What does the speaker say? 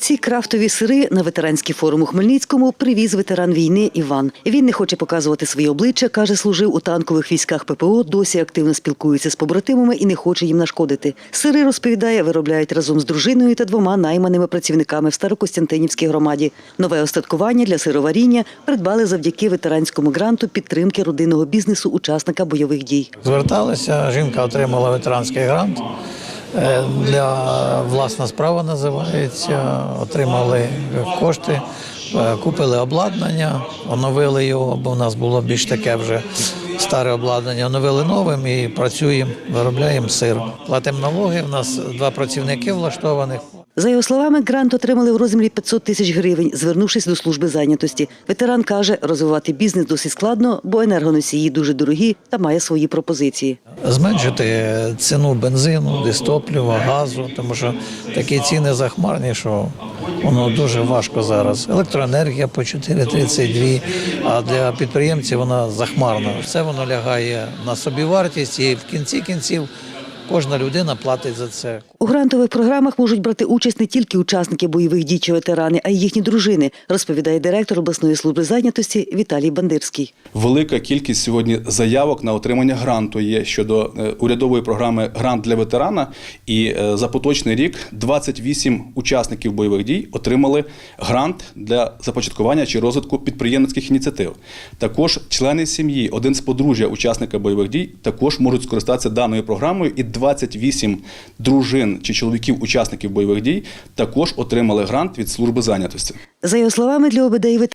Ці крафтові сири на ветеранський форум у Хмельницькому привіз ветеран війни Іван. Він не хоче показувати своє обличчя, каже, служив у танкових військах ППО, досі активно спілкується з побратимами і не хоче їм нашкодити. Сири, розповідає, виробляють разом з дружиною та двома найманими працівниками в Старокостянтинівській громаді. Нове остаткування для сироваріння придбали завдяки ветеранському гранту підтримки родинного бізнесу учасника бойових дій. Зверталися, жінка отримала ветеранський грант. Е, Для власна справа називається. Отримали кошти, е, купили обладнання, оновили його, бо в нас було більш таке вже старе обладнання. Оновили новим і працюємо, виробляємо сир. Платимо налоги. У нас два працівники влаштованих. За його словами, грант отримали в розмірі 500 тисяч гривень, звернувшись до служби зайнятості. Ветеран каже, розвивати бізнес досить складно, бо енергоносії дуже дорогі та має свої пропозиції. Зменшити ціну бензину, дистоплюва, газу, тому що такі ціни захмарні, що воно дуже важко зараз. Електроенергія по 4,32, а для підприємців вона захмарна. Все воно лягає на собівартість, і в кінці кінців кожна людина платить за це. У грантових програмах можуть брати участь не тільки учасники бойових дій чи ветерани, а й їхні дружини, розповідає директор обласної служби зайнятості Віталій Бандирський. Велика кількість сьогодні заявок на отримання гранту є щодо е, урядової програми Грант для ветерана. І е, за поточний рік 28 учасників бойових дій отримали грант для започаткування чи розвитку підприємницьких ініціатив. Також члени сім'ї, один з подружжя учасника бойових дій, також можуть скористатися даною програмою. І 28 дружин чи чоловіків учасників бойових дій також отримали грант від служби зайнятості. За його словами, для ветеранів